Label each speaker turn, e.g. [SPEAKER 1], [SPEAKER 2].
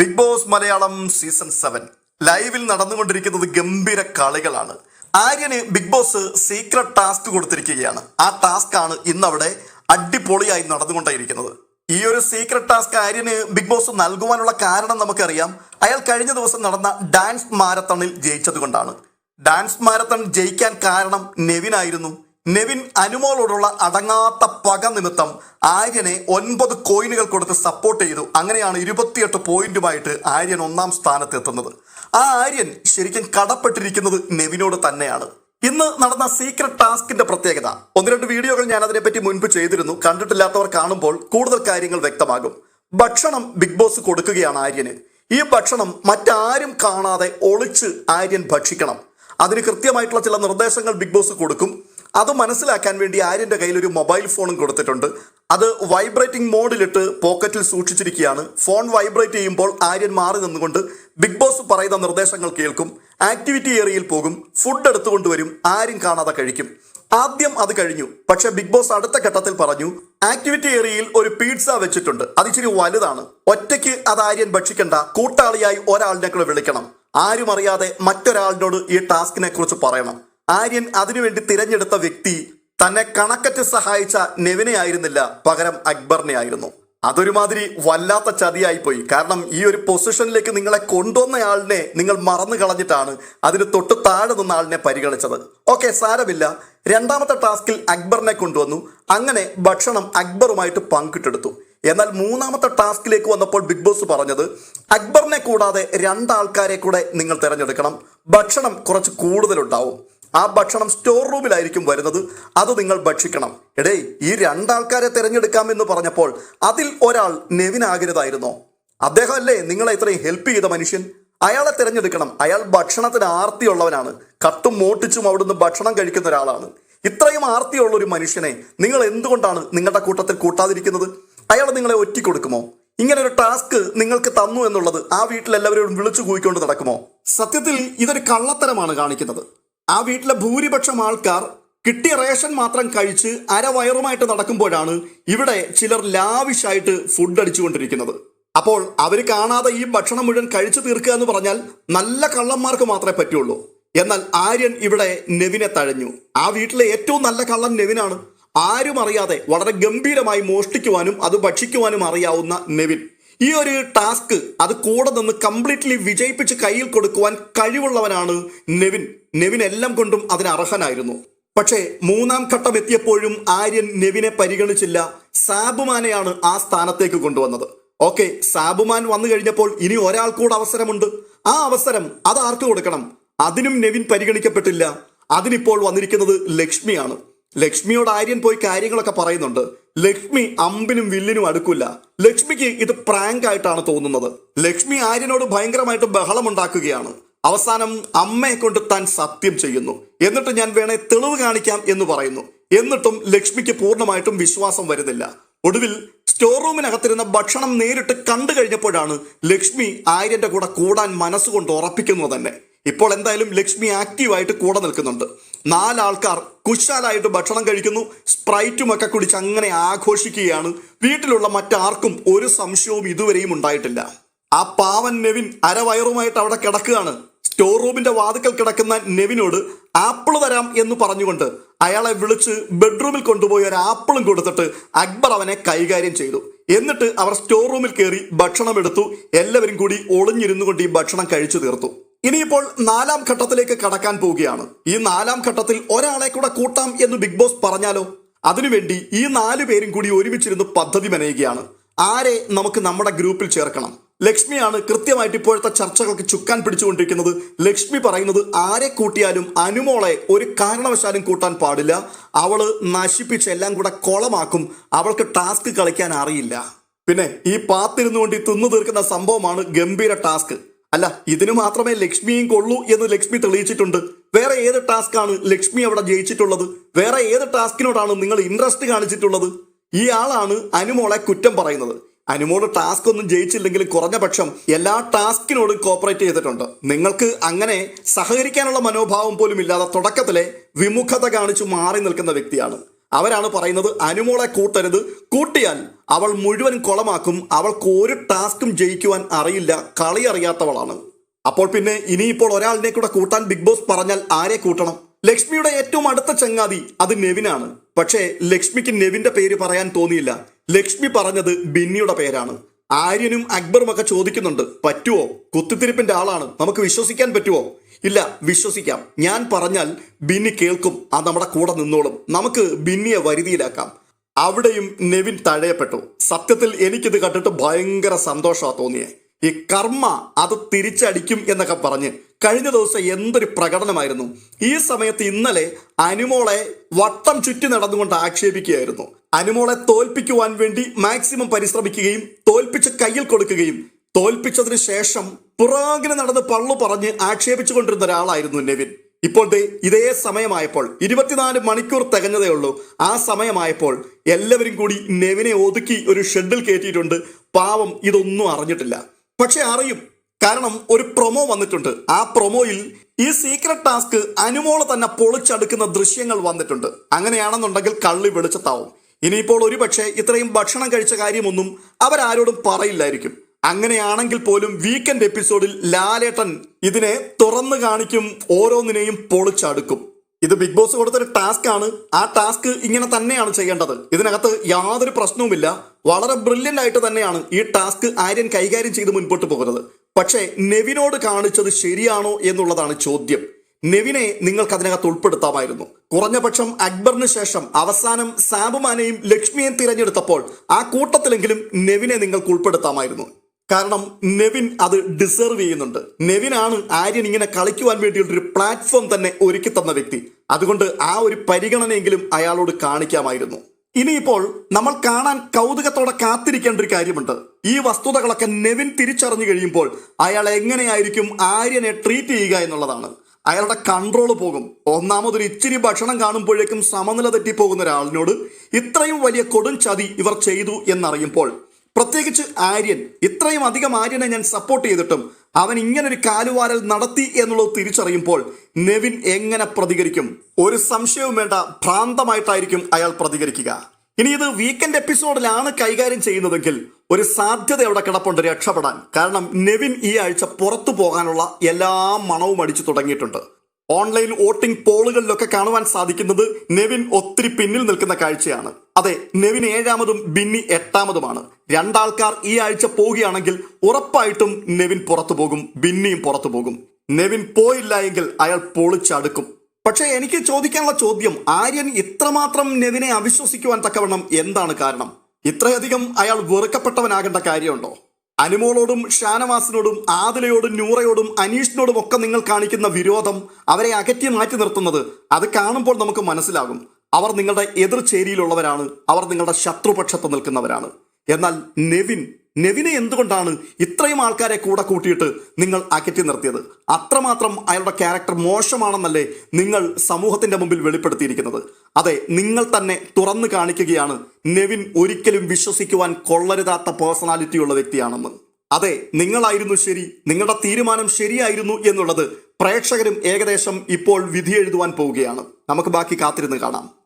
[SPEAKER 1] Bigg Boss Malayalam season seven ലൈവിൽ നടന്നുകൊണ്ടിരിക്കുന്നത് ഗംഭീര കളികളാണ്. ആര്യന് ബിഗ് ബോസ് സീക്രട്ട് ടാസ്ക് കൊടുത്തിരിക്കുകയാണ്. ആ ടാസ്ക് ആണ് ഇന്ന് അവിടെ അടിപൊളിയായി നടന്നുകൊണ്ടേയിരിക്കുന്നത്. ഈ ഒരു സീക്രട്ട് ടാസ്ക് ആര്യന് ബിഗ് ബോസ് നൽകുവാനുള്ള കാരണം നമുക്കറിയാം. അയാൾ കഴിഞ്ഞ ദിവസം നടന്ന ഡാൻസ് മാരത്തണിൽ ജയിച്ചതുകൊണ്ടാണ്. ഡാൻസ് മാരത്തൺ ജയിക്കാൻ കാരണം നെവിനായിരുന്നു. നെവിൻ അനുമോളോടുള്ള അടങ്ങാത്ത പക നിമിത്തം ആര്യനെ ഒൻപത് കോയിനുകൾ കൊടുത്ത് സപ്പോർട്ട് ചെയ്തു. അങ്ങനെയാണ് ഇരുപത്തിയെട്ട് പോയിന്റുമായിട്ട് ആര്യൻ ഒന്നാം സ്ഥാനത്ത് എത്തുന്നത് ആ ആര്യൻ ശരിക്കും കടപ്പെട്ടിരിക്കുന്നത് നെവിനോട് തന്നെയാണ്. ഇന്ന് നടന്ന സീക്രട്ട് ടാസ്കിന്റെ പ്രത്യേകത. ഒന്ന് രണ്ട് വീഡിയോകൾ ഞാൻ അതിനെപ്പറ്റി മുൻപ് ചെയ്തിരുന്നു. കണ്ടിട്ടില്ലാത്തവർ കാണുമ്പോൾ കൂടുതൽ കാര്യങ്ങൾ വ്യക്തമാകും. ഭക്ഷണം ബിഗ് ബോസ് കൊടുക്കുകയാണ് ആര്യന്. ഈ ഭക്ഷണം മറ്റാരും കാണാതെ ഒളിച്ച് ആര്യൻ ഭക്ഷിക്കണം. അതിന് കൃത്യമായിട്ടുള്ള ചില നിർദ്ദേശങ്ങൾ ബിഗ് ബോസ് കൊടുക്കും. അത് മനസ്സിലാക്കാൻ വേണ്ടി ആര്യന്റെ കയ്യിൽ ഒരു മൊബൈൽ ഫോണും കൊടുത്തിട്ടുണ്ട്. അത് വൈബ്രേറ്റിംഗ് മോഡിലിട്ട് പോക്കറ്റിൽ സൂക്ഷിച്ചിരിക്കുകയാണ്. ഫോൺ വൈബ്രേറ്റ് ചെയ്യുമ്പോൾ ആര്യൻ മാറി നിന്നുകൊണ്ട് ബിഗ് ബോസ് പറയുന്ന നിർദ്ദേശങ്ങൾ കേൾക്കും. ആക്ടിവിറ്റി ഏരിയയിൽ പോകും. ഫുഡ് എടുത്തുകൊണ്ടുവരും ആരും കാണാതെ കഴിക്കും. ആദ്യം അത് കഴിഞ്ഞു. പക്ഷെ ബിഗ് ബോസ് അടുത്ത ഘട്ടത്തിൽ പറഞ്ഞു ആക്ടിവിറ്റി ഏരിയയിൽ ഒരു പീഡ്സ വെച്ചിട്ടുണ്ട്. അത് ഇച്ചിരി വലുതാണ്. ഒറ്റയ്ക്ക് അത് ആര്യൻ ഭക്ഷിക്കണ്ട. കൂട്ടാളിയായി ഒരാളിനെ കൂടെ വിളിക്കണം. ആരും അറിയാതെ മറ്റൊരാളിനോട് ഈ ടാസ്കിനെ കുറിച്ച് പറയണം. ആര്യൻ അതിനുവേണ്ടി തിരഞ്ഞെടുത്ത വ്യക്തി തന്നെ കണക്കറ്റ് സഹായിച്ച നെവിനെ ആയിരുന്നില്ല പകരം അക്ബറിനെ ആയിരുന്നു. അതൊരുമാതിരി വല്ലാത്ത ചതിയായി പോയി കാരണം ഈ ഒരു പൊസിഷനിലേക്ക് നിങ്ങളെ കൊണ്ടുവന്ന ആളിനെ നിങ്ങൾ മറന്നു കളഞ്ഞിട്ടാണ് അതിന് തൊട്ട് താഴെ നിന്ന ആളിനെ പരിഗണിച്ചത്. ഓക്കെ സാരമില്ല. രണ്ടാമത്തെ ടാസ്കിൽ അക്ബറിനെ കൊണ്ടുവന്നു. അങ്ങനെ ഭക്ഷണം അക്ബറുമായിട്ട് പങ്കിട്ടെടുത്തു. എന്നാൽ മൂന്നാമത്തെ ടാസ്കിലേക്ക് വന്നപ്പോൾ ബിഗ് ബോസ് പറഞ്ഞത് അക്ബറിനെ കൂടാതെ രണ്ടാൾക്കാരെ കൂടെ നിങ്ങൾ തിരഞ്ഞെടുക്കണം. ഭക്ഷണം കുറച്ച് കൂടുതലുണ്ടാവും. ആ ഭക്ഷണം സ്റ്റോർ റൂമിലായിരിക്കും വരുന്നത്. അത് നിങ്ങൾ ഭക്ഷിക്കണം. എടേ ഈ രണ്ടാൾക്കാരെ തിരഞ്ഞെടുക്കാമെന്ന് പറഞ്ഞപ്പോൾ അതിൽ ഒരാൾ നെവിനാകരുതായിരുന്നോ അദ്ദേഹം അല്ലേ നിങ്ങളെ ഇത്രയും ഹെൽപ്പ് ചെയ്ത മനുഷ്യൻ? അയാളെ തിരഞ്ഞെടുക്കണം. അയാൾ ഭക്ഷണത്തിന് ആർത്തിയുള്ളവനാണ്. കട്ടും മോട്ടിച്ചും അവിടുന്ന് ഭക്ഷണം കഴിക്കുന്ന ഒരാളാണ്. ഇത്രയും ആർത്തിയുള്ള ഒരു മനുഷ്യനെ നിങ്ങൾ എന്തുകൊണ്ടാണ് നിങ്ങളുടെ കൂട്ടത്തിൽ കൂട്ടാതിരിക്കുന്നത്? അയാൾ നിങ്ങളെ ഒറ്റിക്കൊടുക്കുമോ? ഇങ്ങനെ ഒരു ടാസ്ക് നിങ്ങൾക്ക് തന്നു എന്നുള്ളത് ആ വീട്ടിൽ എല്ലാവരോടും വിളിച്ചു കൂയിക്കൊണ്ട് നടക്കുമോ? സത്യത്തിൽ ഇതൊരു കള്ളത്തരമാണ് കാണിക്കുന്നത്. ആ വീട്ടിലെ ഭൂരിപക്ഷം ആൾക്കാർ കിട്ടിയ റേഷൻ മാത്രം കഴിച്ച് അരവയറുമായിട്ട് നടക്കുമ്പോഴാണ് ഇവിടെ ചിലർ ലാവിഷായിട്ട് ഫുഡ് അടിച്ചുകൊണ്ടിരിക്കുന്നത്. അപ്പോൾ അവർ കാണാതെ ഈ ഭക്ഷണം മുഴുവൻ കഴിച്ചു തീർക്കുക എന്ന് പറഞ്ഞാൽ നല്ല കള്ളന്മാർക്ക് മാത്രമേ പറ്റുള്ളൂ. എന്നാൽ ആര്യൻ ഇവിടെ നെവിനെ തഴഞ്ഞു. ആ വീട്ടിലെ ഏറ്റവും നല്ല കള്ളൻ നെവിനാണ്. ആരും അറിയാതെ വളരെ ഗംഭീരമായി മോഷ്ടിക്കുവാനും അത് ഭക്ഷിക്കുവാനും അറിയാവുന്ന നെവിൻ. ഈ ഒരു ടാസ്ക് അത് കൂടെ നിന്ന് കംപ്ലീറ്റ്ലി വിജയിപ്പിച്ച് കയ്യിൽ കൊടുക്കുവാൻ കഴിവുള്ളവനാണ് നെവിൻ. നെവിൻ എല്ലാം കൊണ്ടും അതിന് അർഹനായിരുന്നു. പക്ഷേ മൂന്നാം ഘട്ടം എത്തിയപ്പോഴും ആര്യൻ നെവിനെ പരിഗണിച്ചില്ല. സാബുമാനെയാണ് ആ സ്ഥാനത്തേക്ക് കൊണ്ടുവന്നത്. ഓക്കെ സാബുമാൻ വന്നു കഴിഞ്ഞപ്പോൾ ഇനി ഒരാൾ കൂടെ അവസരമുണ്ട്. ആ അവസരം അത് ആർക്ക് കൊടുക്കണം? അതിനും നെവിൻ പരിഗണിക്കപ്പെട്ടില്ല. അതിനിപ്പോൾ വന്നിരിക്കുന്നത് ലക്ഷ്മിയാണ്. ലക്ഷ്മിയോട് ആര്യൻ പോയി കാര്യങ്ങളൊക്കെ പറയുന്നുണ്ട്. ലക്ഷ്മി അമ്പിനും വില്ലിനും അടുക്കില്ല. ലക്ഷ്മിക്ക് ഇത് പ്രാങ്ക് ആയിട്ടാണ് തോന്നുന്നത്. ലക്ഷ്മി ആര്യനോട് ഭയങ്കരമായിട്ട് ബഹളമുണ്ടാക്കുകയാണ്. അവസാനം അമ്മയെ കൊണ്ട് താൻ സത്യം ചെയ്യുന്നു. എന്നിട്ട് ഞാൻ വേണേ തെളിവ് കാണിക്കാം എന്ന് പറയുന്നു. എന്നിട്ടും ലക്ഷ്മിക്ക് പൂർണമായിട്ടും വിശ്വാസം വരുന്നില്ല. ഒടുവിൽ സ്റ്റോർ റൂമിനകത്തിരുന്ന ഭക്ഷണം നേരിട്ട് കണ്ടു കഴിഞ്ഞപ്പോഴാണ് ലക്ഷ്മി ആര്യന്റെ കൂടെ കൂടാൻ മനസ്സുകൊണ്ട് ഉറപ്പിക്കുന്നത് തന്നെ. ഇപ്പോൾ എന്തായാലും ലക്ഷ്മി ആക്റ്റീവായിട്ട് കൂടെ നിൽക്കുന്നുണ്ട്. നാലാൾക്കാർ കുശാലായിട്ട് ഭക്ഷണം കഴിക്കുന്നു സ്പ്രൈറ്റും ഒക്കെ കുടിച്ച് അങ്ങനെ ആഘോഷിക്കുകയാണ്. വീട്ടിലുള്ള മറ്റാർക്കും ഒരു സംശയവും ഇതുവരെയും ഉണ്ടായിട്ടില്ല. ആ പാവൻ നെവിൻ അരവയറുമായിട്ട് അവിടെ കിടക്കുകയാണ്. സ്റ്റോർ റൂമിന്റെ വാതുക്കൽ കിടക്കുന്ന നെവിനോട് ആപ്പിൾ തരാം എന്ന് പറഞ്ഞുകൊണ്ട് അയാളെ വിളിച്ച് ബെഡ്റൂമിൽ കൊണ്ടുപോയി ഒരു ആപ്പിളും കൊടുത്തിട്ട് അക്ബർ അവനെ കൈകാര്യം ചെയ്തു. എന്നിട്ട് അവർ സ്റ്റോർ റൂമിൽ കയറി ഭക്ഷണം എടുത്തു. എല്ലാവരും കൂടി ഒളിഞ്ഞിരുന്നു കൊണ്ട് ഈ ഭക്ഷണം കഴിച്ചു തീർത്തു. ഇനിയിപ്പോൾ നാലാം ഘട്ടത്തിലേക്ക് കടക്കാൻ പോവുകയാണ്. ഈ നാലാം ഘട്ടത്തിൽ ഒരാളെ കൂടെ കൂട്ടാം എന്ന് ബിഗ് ബോസ് പറഞ്ഞാലോ? അതിനുവേണ്ടി ഈ നാലു പേരും കൂടി ഒരുമിച്ചിരുന്ന് പദ്ധതി മെനയുകയാണ്. ആരെ നമുക്ക് നമ്മുടെ ഗ്രൂപ്പിൽ ചേർക്കണം? ലക്ഷ്മിയാണ് കൃത്യമായിട്ട് ഇപ്പോഴത്തെ ചർച്ചകൾക്ക് ചുക്കാൻ പിടിച്ചുകൊണ്ടിരിക്കുന്നത്. ലക്ഷ്മി പറയുന്നത് ആരെ കൂട്ടിയാലും അനുമോളെ ഒരു കാരണവശാലും കൂട്ടാൻ പാടില്ല. അവൾ നശിപ്പിച്ച് എല്ലാം കൂടെ കൊളമാക്കും. അവൾക്ക് ടാസ്ക് കളിക്കാൻ അറിയില്ല. പിന്നെ ഈ പാത്തിരുന്നുകൊണ്ട് ഈ തിന്നു തീർക്കുന്ന സംഭവമാണ് ഗംഭീര ടാസ്ക്. അല്ല ഇതിനു മാത്രമേ ലക്ഷ്മിയും കൊള്ളൂ എന്ന് ലക്ഷ്മി തെളിയിച്ചിട്ടുണ്ട്. വേറെ ഏത് ടാസ്ക് ആണ് ലക്ഷ്മി അവിടെ ജയിച്ചിട്ടുള്ളത്? വേറെ ഏത് ടാസ്കിനോടാണ് നിങ്ങൾ ഇൻട്രസ്റ്റ് കാണിച്ചിട്ടുള്ളത്? ഈ ആളാണ് അനുമോളെ കുറ്റം പറയുന്നത്. അനുമോൾ ടാസ്ക് ഒന്നും ജയിച്ചില്ലെങ്കിലും കുറഞ്ഞ പക്ഷം എല്ലാ ടാസ്കിനോടും കോപ്പറേറ്റ് ചെയ്തിട്ടുണ്ട്. നിങ്ങൾക്ക് അങ്ങനെ സഹകരിക്കാനുള്ള മനോഭാവം പോലും ഇല്ലാതെ തുടക്കത്തിലെ വിമുഖത കാണിച്ചു മാറി നിൽക്കുന്ന വ്യക്തിയാണ്. അവരാണ് പറയുന്നത് അനുമോളെ കൂട്ടരുത്. കൂട്ടിയാൽ അവൾ മുഴുവൻ കുളമാക്കും. അവൾക്ക് ഒരു ടാസ്കും ജയിക്കുവാൻ അറിയില്ല. കളി അറിയാത്തവളാണ്. അപ്പോൾ പിന്നെ ഇനിയിപ്പോൾ ഒരാളിനെ കൂടെ കൂട്ടാൻ ബിഗ് ബോസ് പറഞ്ഞാൽ ആരെ കൂട്ടണം? ലക്ഷ്മിയുടെ ഏറ്റവും അടുത്ത ചങ്ങാതി അത് നെവിനാണ്. പക്ഷേ ലക്ഷ്മിക്ക് നെവിന്റെ പേര് പറയാൻ തോന്നിയില്ല. ലക്ഷ്മി പറഞ്ഞത് ബിന്നിയുടെ പേരാണ്. ആര്യനും അക്ബറും ഒക്കെ ചോദിക്കുന്നുണ്ട് പറ്റുമോ കുത്തിത്തിരിപ്പിന്റെ ആളാണ്. നമുക്ക് വിശ്വസിക്കാൻ പറ്റുമോ ഇല്ല വിശ്വസിക്കാം. ഞാൻ പറഞ്ഞാൽ ബിന്നി കേൾക്കും അത് നമ്മുടെ കൂടെ നിന്നോളും. നമുക്ക് ബിന്നിയെ വരുതിയിലാക്കാം. അവിടെയും നെവിൻ തഴയപ്പെട്ടു. സത്യത്തിൽ എനിക്കിത് കണ്ടിട്ട് ഭയങ്കര സന്തോഷമാണ് തോന്നിയേ. ഈ കർമ്മ അത് തിരിച്ചടിക്കും എന്നൊക്കെ പറഞ്ഞ് കഴിഞ്ഞ ദിവസം എന്തൊരു പ്രകടനമായിരുന്നു. ഈ സമയത്ത് ഇന്നലെ അനുമോളെ വട്ടം ചുറ്റി നടന്നുകൊണ്ട് ആക്ഷേപിക്കുകയായിരുന്നു. അനുമോളെ തോൽപ്പിക്കുവാൻ വേണ്ടി മാക്സിമം പരിശ്രമിക്കുകയും തോൽപ്പിച്ച് കയ്യിൽ കൊടുക്കുകയും തോൽപ്പിച്ചതിന് ശേഷം പുറാഗിനെ നടന്ന് പള്ളു പറഞ്ഞ് ആക്ഷേപിച്ചു കൊണ്ടിരുന്ന ഒരാളായിരുന്നു നെവിൻ. ഇപ്പോൾ ഇതേ സമയമായപ്പോൾ ഇരുപത്തിനാല് മണിക്കൂർ തികഞ്ഞതേ ഉള്ളൂ. ആ സമയമായപ്പോൾ എല്ലാവരും കൂടി നെവിനെ ഒതുക്കി ഒരു ഷെഡിൽ കയറ്റിയിട്ടുണ്ട്. പാവം ഇതൊന്നും അറിഞ്ഞിട്ടില്ല. പക്ഷെ അറിയും. കാരണം ഒരു പ്രൊമോ വന്നിട്ടുണ്ട്. ആ പ്രൊമോയിൽ ഈ സീക്രട്ട് ടാസ്ക് അനുമോൾ തന്നെ പൊളിച്ചടുക്കുന്ന ദൃശ്യങ്ങൾ വന്നിട്ടുണ്ട്. അങ്ങനെയാണെന്നുണ്ടെങ്കിൽ കള്ളി വെളിച്ചത്താവും. ഇനിയിപ്പോൾ ഒരുപക്ഷെ ഇത്രയും ഭക്ഷണം കഴിച്ച കാര്യമൊന്നും അവരാരോടും പറയില്ലായിരിക്കും. അങ്ങനെയാണെങ്കിൽ പോലും വീക്കെൻഡ് എപ്പിസോഡിൽ ലാലേട്ടൻ ഇതിനെ തുറന്നു കാണിക്കും ഓരോന്നിനെയും പൊളിച്ചടുക്കും. ഇത് ബിഗ് ബോസ് കൊടുത്തൊരു ടാസ്ക് ആണ്. ആ ടാസ്ക് ഇങ്ങനെ തന്നെയാണ് ചെയ്യേണ്ടത്. ഇതിനകത്ത് യാതൊരു പ്രശ്നവുമില്ല. വളരെ ബ്രില്യന്റ് ആയിട്ട് തന്നെയാണ് ഈ ടാസ്ക് ആര്യൻ കൈകാര്യം ചെയ്ത് മുൻപോട്ട് പോകുന്നത്. പക്ഷേ നെവിനോട് കാണിച്ചത് ശരിയാണോ എന്നുള്ളതാണ് ചോദ്യം. നെവിനെ നിങ്ങൾക്ക് അതിനകത്ത് ഉൾപ്പെടുത്താമായിരുന്നു. കുറഞ്ഞപക്ഷം അക്ബറിന് ശേഷം അവസാനം സാബുമാനെയും ലക്ഷ്മിയെയും തിരഞ്ഞെടുത്തപ്പോൾ ആ കൂട്ടത്തിലെങ്കിലും നെവിനെ നിങ്ങൾക്ക് ഉൾപ്പെടുത്താമായിരുന്നു. കാരണം നെവിൻ അത് ഡിസേർവ് ചെയ്യുന്നുണ്ട്. നെവിനാണ് ആര്യൻ ഇങ്ങനെ കളിക്കുവാൻ വേണ്ടിയിട്ടൊരു പ്ലാറ്റ്ഫോം തന്നെ ഒരുക്കി തന്ന വ്യക്തി. അതുകൊണ്ട് ആ ഒരു പരിഗണനയെങ്കിലും അയാളോട് കാണിക്കാമായിരുന്നു. ഇനിയിപ്പോൾ നമ്മൾ കാണാൻ കൗതുകത്തോടെ കാത്തിരിക്കേണ്ട ഒരു കാര്യമുണ്ട്. ഈ വസ്തുതകളൊക്കെ നെവിൻ തിരിച്ചറിഞ്ഞു കഴിയുമ്പോൾ അയാൾ എങ്ങനെയായിരിക്കും ആര്യനെ ട്രീറ്റ് ചെയ്യുക എന്നുള്ളതാണ്. അയാളുടെ കൺട്രോൾ പോകും. ഒന്നാമതൊരു ഇച്ചിരി ഭക്ഷണം കാണുമ്പോഴേക്കും സമനില തെറ്റിപ്പോകുന്ന ഒരാളിനോട് ഇത്രയും വലിയ കൊടും ചതി ഇവർ ചെയ്തു എന്നറിയുമ്പോൾ പ്രത്യേകിച്ച് ആര്യൻ. ഇത്രയും അധികം ആര്യനെ ഞാൻ സപ്പോർട്ട് ചെയ്തിട്ടും അവൻ ഇങ്ങനെ ഒരു കാലുവാരൽ നടത്തി എന്നുള്ളത് തിരിച്ചറിയുമ്പോൾ നെവിൻ എങ്ങനെ പ്രതികരിക്കും? ഒരു സംശയവും വേണ്ട ഭ്രാന്തമായിട്ടായിരിക്കും അയാൾ പ്രതികരിക്കുക. ഇനി ഇത് വീക്കെൻഡ് എപ്പിസോഡിലാണ് കൈകാര്യം ചെയ്യുന്നതെങ്കിൽ ഒരു സാധ്യത അവിടെ കിടപ്പുണ്ട് രക്ഷപ്പെടാൻ. കാരണം നെവിൻ ഈ ആഴ്ച പുറത്തു പോകാനുള്ള എല്ലാ മണവും അടിച്ചു തുടങ്ങിയിട്ടുണ്ട്. ഓൺലൈൻ വോട്ടിംഗ് പോളുകളിലൊക്കെ കാണുവാൻ സാധിക്കുന്നത് നെവിൻ ഒത്തിരി പിന്നിൽ നിൽക്കുന്ന കാഴ്ചയാണ്. അതെ നെവിൻ ഏഴാമതും ബിന്നി എട്ടാമതുമാണ്. രണ്ടാൾക്കാർ ഈ ആഴ്ച പോവുകയാണെങ്കിൽ ഉറപ്പായിട്ടും നെവിൻ പുറത്തു പോകും ബിന്നിയും പുറത്തു പോകും. നെവിൻ പോയില്ല എങ്കിൽ അയാൾ പൊളിച്ചടുക്കും. പക്ഷേ എനിക്ക് ചോദിക്കാനുള്ള ചോദ്യം ആര്യൻ ഇത്രമാത്രം നെവിനെ അവിശ്വസിക്കുവാൻ തക്കവണ്ണം എന്താണ് കാരണം? ഇത്രയധികം അയാൾ വെറുക്കപ്പെട്ടവനാകേണ്ട കാര്യമുണ്ടോ? അനുമോളോടും ഷാനവാസിനോടും ആദിലയോടും നൂറയോടും അനീഷിനോടും ഒക്കെ നിങ്ങൾ കാണിക്കുന്ന വിരോധം അവരെ അകറ്റി മാറ്റി നിർത്തുന്നത് അത് കാണുമ്പോൾ നമുക്ക് മനസ്സിലാകും. അവർ നിങ്ങളുടെ എതിർ ചേരിയിലുള്ളവരാണ്. അവർ നിങ്ങളുടെ ശത്രുപക്ഷത്ത് നിൽക്കുന്നവരാണ്. എന്നാൽ നെവിൻ നെവിനെ എന്തുകൊണ്ടാണ് ഇത്രയും ആൾക്കാരെ കൂടെ കൂട്ടിയിട്ട് നിങ്ങൾ അകറ്റി നിർത്തിയത്? അത്രമാത്രം അയാളുടെ ക്യാരക്ടർ മോശമാണെന്നല്ലേ നിങ്ങൾ സമൂഹത്തിന്റെ മുമ്പിൽ വെളിപ്പെടുത്തിയിരിക്കുന്നത്. അതെ നിങ്ങൾ തന്നെ തുറന്നു കാണിക്കുകയാണ് നെവിൻ ഒരിക്കലും വിശ്വസിക്കുവാൻ കൊള്ളരുതാത്ത പേഴ്സണാലിറ്റി ഉള്ള വ്യക്തിയാണെന്ന്. അതെ നിങ്ങളായിരുന്നു ശരി നിങ്ങളുടെ തീരുമാനം ശരിയായിരുന്നു എന്നുള്ളത് പ്രേക്ഷകരും ഏകദേശം ഇപ്പോൾ വിധി എഴുതുവാൻ പോവുകയാണ്. നമുക്ക് ബാക്കി കാത്തിരുന്ന് കാണാം.